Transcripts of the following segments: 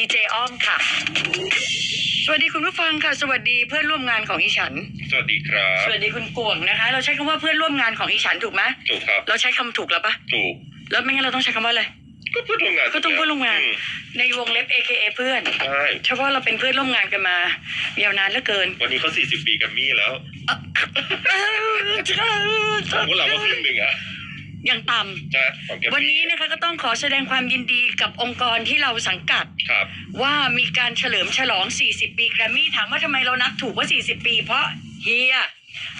ดีเจอ้อมค่ะ สวัสดีคุณผู้ฟังค่ะ สวัสดีเพื่อนร่วมงานของอีฉัน สวัสดีครับ สวัสดีคุณกวงนะคะ เราใช้คำว่าเพื่อนร่วมงานของอีฉันถูกไหมถูกครับ เราใช้คำถูกแล้วปะถูก แล้วไม่งั้นเราต้องใช้คำว่าอะไรก็เพื่อนร่วมงานก็ต้องเพื่อนร่วมงานอืในวงเล็บ AKA เพื่อนใช่เฉพาะเราเป็นเพื่อนร่วมงานกันมายาวนานเหลือเกิน วันนี้เขา40 ปีกับมี่แล้วพวกเราก็ครึ่งหนึ่งอะ ยังต่ำจ้ะของแกมมี่วันนี้นะคะก็ต้องขอแสดงความยินดีกับองค์กรที่เราสังกัด ครับ ว่ามีการเฉลิมฉลอง 40 ปีแกรมมี่ถามว่าทำไมเรานับถูกว่า 40 ปี เพราะเฮีย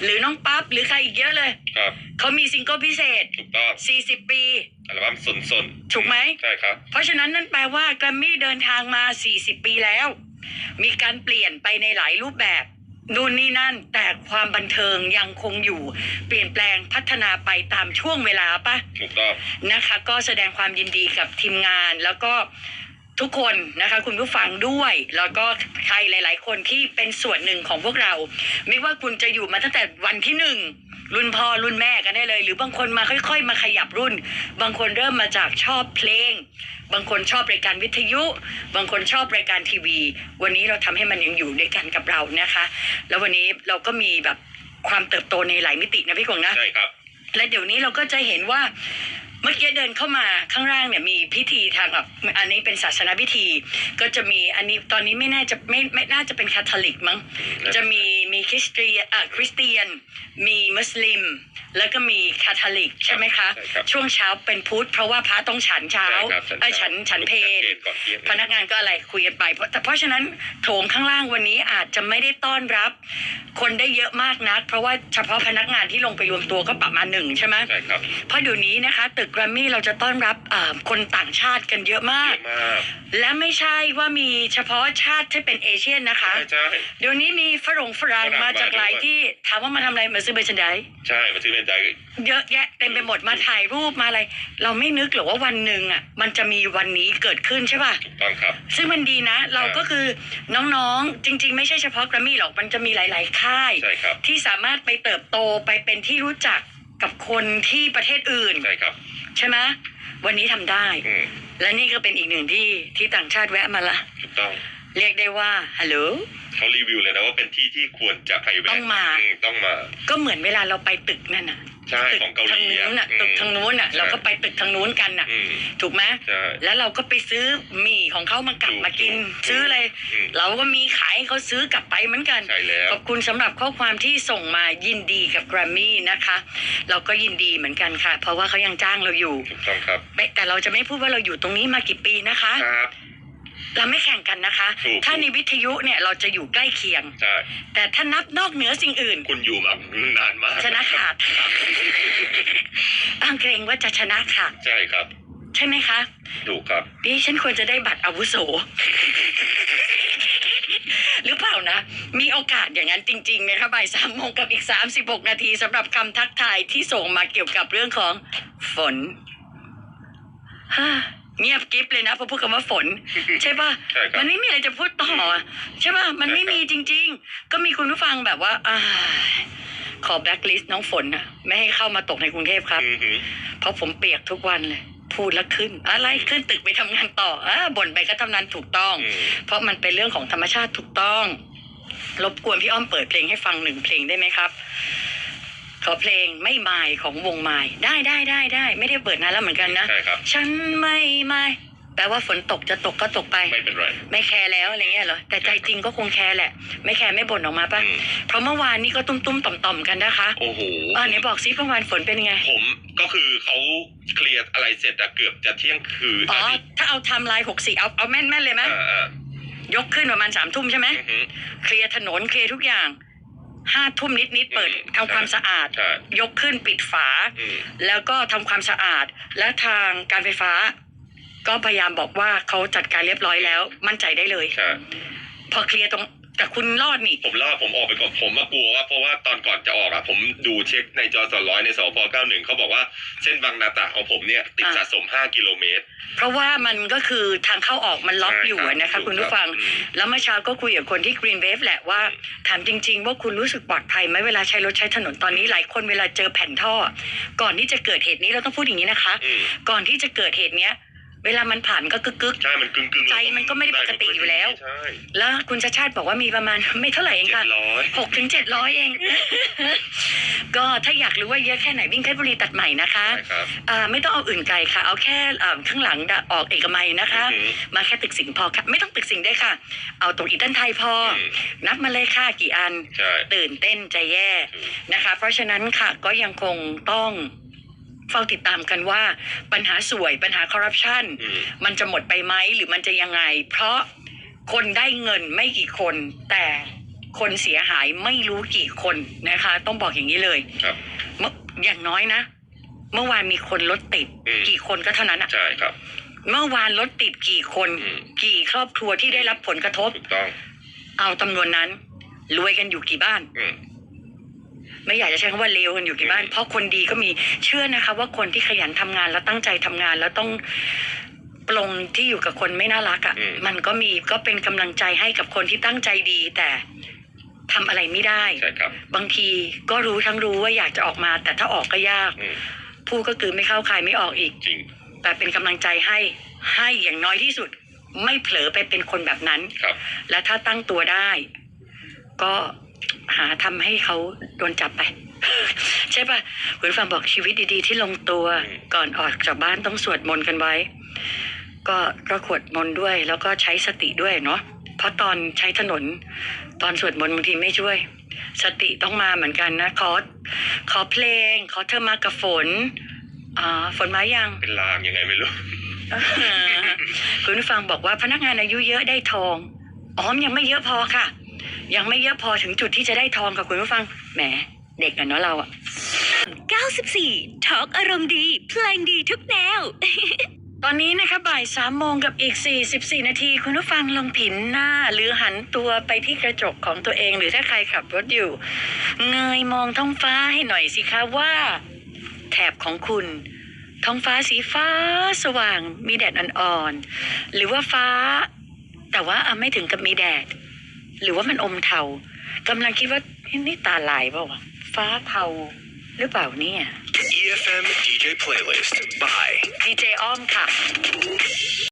หรือน้องปั๊บ หรือใครอีกเยอะเลย ครับเขามีซิงเกิลพิเศษ ถูกต้อง40 ปี อัลบั้มสนสนถูกไหม ใช่ครับ เพราะฉะนั้นนั่นแปลว่าแกรมมี่เดินทางมา 40 ปีแล้ว มีการเปลี่ยนไปในหลายรูปแบบ นู่นนี่นั่นแต่ความบันเทิงยังคงอยู่เปลี่ยนแปลงพัฒนาไปตามช่วงเวลาปะถูกต้องนะคะ ก็แสดงความยินดีกับทีมงานแล้วก็ ทุกคนนะคะคุณผู้ฟังด้วย แล้วก็ใครหลาย ๆ คนที่เป็นส่วนหนึ่งของพวกเรา ไม่ว่าคุณจะอยู่มาตั้งแต่วันที่หนึ่งรุ่นพ่อรุ่นแม่กันได้เลย หรือบางคนมาค่อยๆ มาขยับรุ่น บางคนเริ่มมาจากชอบเพลง บางคนชอบรายการวิทยุ บางคนชอบรายการทีวี วันนี้เราทำให้มันยังอยู่ด้วยกันกับเรานะคะ แล้ววันนี้เราก็มีแบบความเติบโตในหลายมิตินะพี่กวางนะใช่ครับและเดี๋ยวนี้เราก็จะเห็นว่า เมื่อกี้เดินเข้ามาข้างล่างเนี่ยมีพิธีทางแบบอันนี้เป็นศาสนาพิธี ก็จะมีอันนี้ตอนนี้ไม่น่าจะไม่ไม่น่าจะเป็นคาทอลิกมั้งน่าจะจะมี มีคริสเตียนอะคริสเตียน มีมุสลิม แล้วก็มีคาทอลิกใช่ไหมคะ ใช่ครับช่วงเช้าเป็นพุทธเพราะว่าพระต้องฉันเช้าใช่ครับไอ้ยฉันฉันเพลก่อนเที่ยง พนักงานก็อะไรคุยกันไปเพราะแต่เพราะฉะนั้นโถงข้างล่างวันนี้อาจจะไม่ได้ต้อนรับ คนได้เยอะมากนัก เพราะว่าเฉพาะพนักงานที่ลงไปรวมตัวก็ประมาณหนึ่งใช่ไหมใช่ครับเพราะเดี๋ยวนี้นะคะตึกแกรมมี่เราจะต้อนรับอ่าคนต่างชาติกันเยอะมาเยก อะมากและไม่ใช่ว่ามีเฉพาะชาติที่เป็นเอเชียนนะคะ ใช่ใช่ เดี๋ยวนี้มีฝรั่งฝรั่งฝรั่งมาจากหลายมาด้วยที่ถามว่ามาทำอะไรมาซื้อเบอร์ชันไดใช่มาซื้อเป็นใจเยอะแยะเต็มไปหมดมาถ่ายรูปมาอะไร เราไม่นึกหรอกว่าวันหนึ่งอะมันจะมีวันนี้เกิดขึ้นใช่ป่ะ ถูกต้องครับ ซึ่งมันดีนะ เราก็คือน้องๆจริง ๆ ไม่ใช่เฉพาะแกรมมี่หรอกมันจะมีหลาย ๆ ค่าย ใช่ครับ ที่สามารถไปเติบโตไปเป็นที่รู้จักกับคนที่ประเทศอื่น ใช่ครับ ใช่ไหมวันนี้ทำได้ อืมและนี่ก็เป็นอีกหนึ่งที่ที่ต่างชาติแวะมาละ ถูกต้อง เรียกได้ว่าฮัลโหลเขารีวิวเลยนะว่าเป็นที่ที่ควรจะไปแวะต้องมาต้องมา ก็เหมือนเวลาเราไปตึกนั่นน่ะใช่ตึกของเกาหทางลีนู้นน่ะตึกทางนู้นน่ะใช่เราก็ไปตึกทางนู้นกันน่ะ อืมถูกไหมใช่ แล้วเราก็ไปซื้อหมี่ของเขามากลับถูกมากิน ถูก ซื้อเลย อืมเราก็มีขายให้เขาซื้อกลับไปเหมือนกัน ใช่แล้ว ขอบคุณสำหรับข้อความที่ส่งมายินดีกับแกรมมี่นะคะ เราก็ยินดีเหมือนกันค่ะ เพราะว่าเขายังจ้างเราอยู่ถูกต้องครับ ไม่แต่เราจะไม่พูดว่าเราอยู่ตรงนี้มากี่ปีนะคะ ครับ เราไม่แข่งกันนะคะ ถูก ถ้าในวิทยุเนี่ยเราจะอยู่ใกล้เคียง ใช่ แต่ถ้านับนอกเหนือสิ่งอื่น คุณอยู่มานานมากชนะขาดบางเกรงว่าจะชนะขาดใช่ครับ ใช่ไหมคะ ถูกครับ ดิฉันควรจะได้บัตรอาวุโส หรือเปล่านะ มีโอกาสอย่างนั้นจริง ๆ นะคะบ่ายสามโมงกับอีกสามสิบหกนาทีสำหรับคำทักทายที่ส่งมาเกี่ยวกับเรื่องของฝนฮ่า เงียบกริฟเลยนะพอพูดคำว่าฝน ใช่ปะใช่ครับ มันไม่มีอะไรจะพูดต่อ ใช่ปะมันไม่มีจริง ๆ ก็มีคุณผู้ฟังแบบว่าอ่าขอแบล็คลิสต์น้องฝนนะไม่ให้เข้ามาตกในกรุงเทพครับ อือหือเพราะผมเปียกทุกวันเลย พูดแล้วขึ้น อะไรขึ้นตึกไปทำงานต่ออ่าบ่นไปก็ทำงานถูกต้อง อืมเพราะมันเป็นเรื่องของธรรมชาติถูกต้อง รบกวนพี่อ้อมเปิดเพลงให้ฟังหนึ่งเพลงได้ไหมครับ ขอเพลงไม่มายของวงมายได้ได้ได้ได้ไม่ได้เปิดนานแล้วเหมือนกันนะ ใช่ครับ ฉันไม่มายแปลว่าฝนตกจะตกก็ตกไป ไม่เป็นไร ไม่แคร์แล้วอะไรเงี้ยเหรอแต่ใจจริงก็คงแคร์แหละ ไม่แคร์ไม่บ่นออกมาปะอืม เพราะเมื่อวานนี้ก็ตุ้มตุ้มๆต่อมต่อมๆกันนะคะโอ้โหอ่าไหนบอกซิเมื่อวานฝนเป็นยังไง ผมก็คือเขาเคลียร์อะไรเสร็จอะเกือบจะเที่ยงคืนอ๋อะดิถ้าเอาไทม์ไลน์หกสี่เอาเอาแม่นแม่นๆเลยไหมอ่าอ่ายกขึ้นประมาณสามทุ่มใช่ไหมอือหือเคลียร์ถนนเคลียร์ทุกอย่าง ห้าทุ่มนิดนิดๆเปิดอืมทำความสะอาด ใช่ ยกขึ้นปิดฝา อืม แล้วก็ทำความสะอาด และทางการไฟฟ้า ก็พยายามบอกว่าเขาจัดการเรียบร้อยแล้ว มั่นใจได้เลย ใช่ พอเคลียร์ตรง แต่คุณรอดนี่ ผมเล่าผมออกไปก่อนผมมากลัวว่าเพราะว่าตอนก่อนจะออกอะผมดูเช็คในจอสร้อยในสพ91เขาบอกว่าเส้นบางนาตราของผมเนี่ยติดอ่าสะสม5กิโลเมตร เพราะว่ามันก็คือทางเข้าออกมันล็อกใช่อยู่รับนะคะถูกคุณผู้ฟังอืมแล้วเมื่อเช้าก็คุยกับคนที่ Green Wave แหละว่า ถามจริง ๆ ว่าคุณรู้สึกปลอดภัยไหมเวลาใช้รถใช้ถนนตอนนี้หลายคนเวลาเจอแผ่นท่อ ก่อนที่จะเกิดเหตุนี้เราต้องพูดอย่างนี้นะคะอืมก่อนที่จะเกิดเหตุเนี้ย เวลามันผ่านก็กึกกึก ใช่มันกึ่งกึ่งใจมันก็ไม่ได้ปกติอยู่แล้ว ใช่ๆแล้วคุณชาติชาติบอกว่ามีประมาณ ไม่เท่าไหร่เองเจ็ค่ะดร้อยหกถึงเจ็ดร้อยเอง ก็ถ้าอยากรู้ว่าเยอะแค่ไหนวิ่งเพชรบุรีตัดใหม่นะคะใช่ครับอ่าไม่ต้องเอาอื่นไกลค่ะ เอาแค่อ่าข้างหลังดะออกเอกมัยนะคะ อือหือมาแค่ตึกสิงห์พอค่ะ ไม่ต้องตึกสิงห์ได้วยค่ะ เอาตรงอีตันไทยพออม นับมาเลยค่ะกี่อัน ใช่ ตื่นเต้นใจแย่ถูกนะคะ เพราะฉะนั้นค่ะก็ยังคงต้อง เฝ้าติดตามกันว่าปัญหาสวยปัญหาคอร์รัปชันอืมมันจะหมดไปไหมหรือมันจะยังไง เพราะคนได้เงินไม่กี่คน แต่คนเสียหายไม่รู้กี่คนนะคะ ต้องบอกอย่างนี้เลยครับเมื่ออย่างน้อยนะ เมื่อวานมีคนรถติดอืมกี่คนก็เท่านั้นอะใช่ครับ เมื่อวานรถติดกี่คนอืมกี่ครอบครัวที่ได้รับผลกระทบถูกต้องเอาจำนวนนั้นรวยกันอยู่กี่บ้านอืม ไม่อยากจะใช้คำว่าเลวกันอยู่กี่บ้านอืมเพราะคนดีก็มีเชื่อนะคะ ว่าคนที่ขยันทำงานแล้วตั้งใจทำงานแล้วต้องปลงที่อยู่กับคนไม่น่ารักอะ่ะมันก็มีก็เป็นกำลังใจให้กับคนที่ตั้งใจดี แต่ทำอะไรไม่ได้ใช่ครับบางทีก็รู้ทั้งรู้ว่าอยากจะออกมา แต่ถ้าออกก็ยากอืมพูดก็คือไม่เข้าใครไม่ออกอีกจริงแต่เป็นกำลังใจให้ให้อย่างน้อยที่สุด ไม่เผลอไปเป็นคนแบบนั้นครับ และถ้าตั้งตัวได้ ก็ หาทำให้เขาโดนจับไป ใช่ปะคุณฟังบอกชีวิตดีๆ ที่ลงตัวอืมก่อนออกจากบ้านต้องสวดมนต์กันไว้ ก็ก็ขวดมนต์ด้วย แล้วก็ใช้สติด้วยเนาะเพราะตอนใช้ถนน ตอนสวดมนต์บางทีไม่ช่วย สติต้องมาเหมือนกันนะขอขอเพลง ขอเธอมากับฝนอ่าฝนมายัง เป็นลางยังไงไม่รู้คุณผู้ฟังบอกว่าพนักงานอายุเยอะได้ทองอ๋อมยังไม่เยอะพอค่ะ ยังไม่เยอะพอถึงจุดที่จะได้ทองค่ะคุณผู้ฟัง แหม เด็กอะเนาะเราอะ94ทอล์กอารมณ์ดี เพลงดีทุกแนว ตอนนี้นะคะบ่ายสามโมงกับอีก 44 นาที คุณผู้ฟังลองผินหน้า หรือหันตัวไปที่กระจกของตัวเอง หรือถ้าใครขับรถอยู่ เงยมองท้องฟ้าให้หน่อยสิคะว่า แถบของคุณท้องฟ้าสีฟ้าสว่างมีแดดอ่อนๆ หรือว่าฟ้า แต่ว่าอะไม่ถึงกับมีแดด หรือว่ามันอมเทากำลังคิดว่าเฮ้ยนี่ตาลายเปล่าวะฟ้าเทาหรือเปล่าเนี่ย EFM DJ playlist by ดีเจอ้อมค่ะ